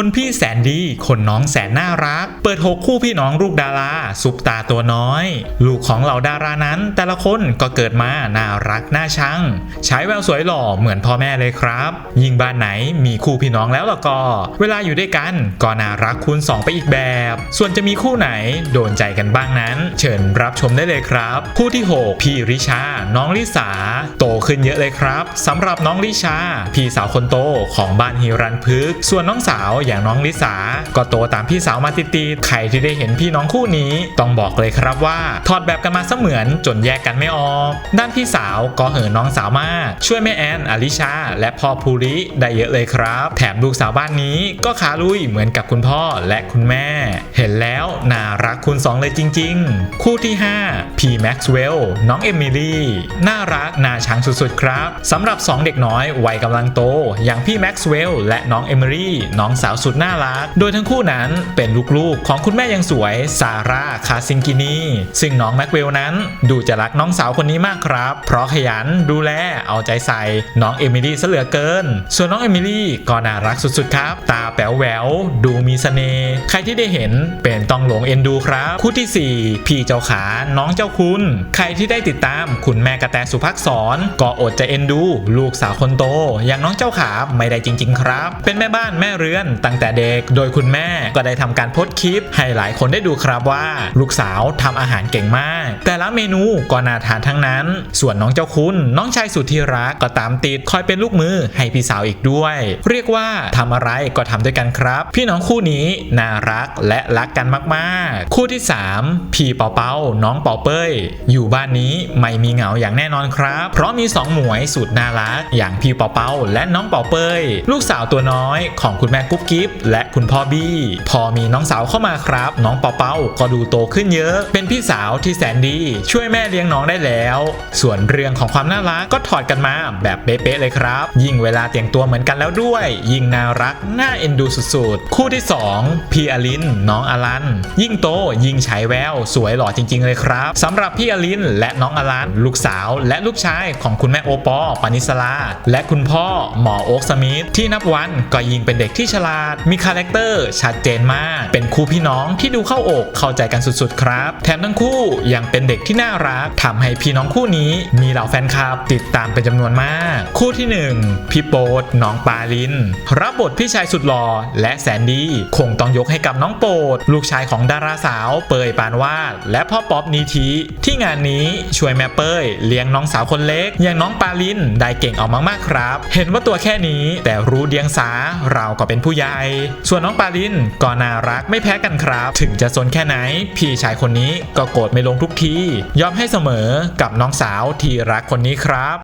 คนพี่แสนดี คนน้องแสนน่ารัก เปิดหกคู่พี่น้องลูกดาราซุปตาตัวน้อย ลูกของเหล่าดารานั้น แต่ละคนก็เกิดมาน่ารักน่าชัง ใช้แววสวยหล่อเหมือนพ่อแม่เลยครับ ยิ่งบ้านไหนมีคู่พี่น้องแล้วล่ะก็ เวลาอยู่ด้วยกันก็น่ารักคูณสองไปอีกแบบ ส่วนจะมีคู่ไหนโดนใจกันบ้างนั้น เชิญรับชมได้เลยครับ คู่ที่ 6 พี่ริชา น้องลิสา โตขึ้นเยอะเลยครับสำหรับน้องลิชา พี่สาวคนโตของบ้านฮิรันพึก ส่วนน้องสาวอย่างน้องลิสาก็โตตามพี่สาวมาติดๆใครที่ได้เห็นพี่น้องคู่นี้ต้องบอกเลยครับว่าถอดแบบกันมาเสมือนจนแยกกันไม่ออก ด้านพี่สาวก็เหินน้องสาวมาก ช่วยแม่แอนอลิชา และพ่อภูริได้เยอะเลยครับ แถมลูกสาวบ้านนี้ก็ขาลุยเหมือนกับคุณพ่อและคุณแม่ เห็นแล้ว น่ารักคุณสองเลยจริง ๆ คู่ที่5พี่แม็กซ์เวลล์น้องเอมิลี่น่ารักน่าชังสุดๆ ครับสำหรับ 2 เด็กน้อย วัยกำลังโต อย่างพี่แม็กซ์เวลล์และน้องเอมิลี่น้องสาวสุดน่ารัก โดยทั้งคู่นั้นเป็นลูกๆ ของคุณแม่ยังสวย ซาร่าคาซิงกินีซึ่งน้องแม็กเวลนั้นดูจะรักน้องสาวคนนี้มากครับ เพราะขยันดูแลเอาใจใส่น้องเอมิลี่ซะเหลือเกิน ส่วนน้องเอมิลี่ก็น่ารักสุดๆ ครับ ตาแป๋วแหววดูมีเสน่ห์ใครที่ได้เห็นเป็นต้องหลงเอ็นดูครับ คู่ที่ 4 พี่เจ้าขา น้องเจ้าคุณ ใครที่ได้ติดตามคุณแม่กระแตสุภักษรก็อดจะเอ็นดู ลูกสาวคนโต อย่างน้องเจ้าขาไม่ได้จริง ๆ ครับ เป็นแม่บ้านแม่เรือนตั้งแต่เด็ก โดยคุณแม่ก็ได้ทำการโพสต์คลิป ให้หลายคนได้ดูครับว่า ลูกสาวทำอาหารเก่งมาก แต่ละเมนูก็น่าทานทั้งนั้น ส่วนน้องเจ้าคุณ น้องชายสุดที่รักก็ตามติดคอยเป็นลูกมือให้พี่สาวอีกด้วย เรียกว่าทำอะไรก็ทำด้วยกันครับ พี่น้องคู่นี้น่ารักและรักกันมากๆ คู่ที่ 3 พี่เปาเปาน้องเปาเป้ย อยู่บ้านนี้ไม่มีเหงาอย่างแน่นอนครับ เพราะมีสองหมวยสุดน่ารัก อย่างพี่เปาเปาและน้องเปาเป้ย ลูกสาวตัวน้อยของคุณแม่กุ๊บกิ๊บและคุณพ่อบี้ พอมีน้องสาวเข้ามาครับ น้องเปาเปาก็ดูโตขึ้นเยอะ เป็นพี่สาวที่แสนดี ช่วยแม่เลี้ยงน้องได้แล้ว ส่วนเรื่องของความน่ารักก็ถอดกันมาแบบเป๊ะๆเลยครับ ยิ่งเวลาแต่งตัวเหมือนกันแล้วด้วย ยิ่งน่ารักน่าเอ็นดูสุดๆ คู่ที่ 2 พี่อลินน้องอลัน ยิ่งโตยิ่งฉายแวว สวยหล่อจริง ๆ เลยครับสำหรับพี่อลินและน้องอลัน ลูกสาวและลูกชายของคุณแม่โอปอปานิสลา และคุณพ่อหมอโอ๊กสมิธที่นับวันก็ยิ่งเป็นเด็กที่ฉลาด มีคาแรคเตอร์ชัดเจนมาก เป็นคู่พี่น้องที่ดูเข้าอกเข้าใจกันสุดๆ ครับ แถมทั้งคู่ยังเป็นเด็กที่น่ารักทำให้พี่น้องคู่นี้มีเหล่าแฟนคลับติดตามเป็นจำนวนมาก คู่ที่หนึ่งพี่โป๊ดน้องปาลิน รับบทพี่ชายสุดหล่อและแสนดี คงต้องยกให้กับน้องโปรดลูกชายของดาราสาว เปยปานวาดและพ่อป๊อปนีทีที่งานนี้ช่วยแม่เปยเลี้ยงน้องสาวคนเล็ก อย่างน้องปาลินได้เก่งออกมากๆครับ เห็นว่าตัวแค่นี้แต่รู้เดียงสาเราก็เป็นผู้ใหญ่ส่วนน้องปาลินก็น่ารักไม่แพ้กันครับ ถึงจะซนแค่ไหน พี่ชายคนนี้ก็โกรธไม่ลงทุกทียอมให้เสมอกับน้องสาวที่รักคนนี้ครับ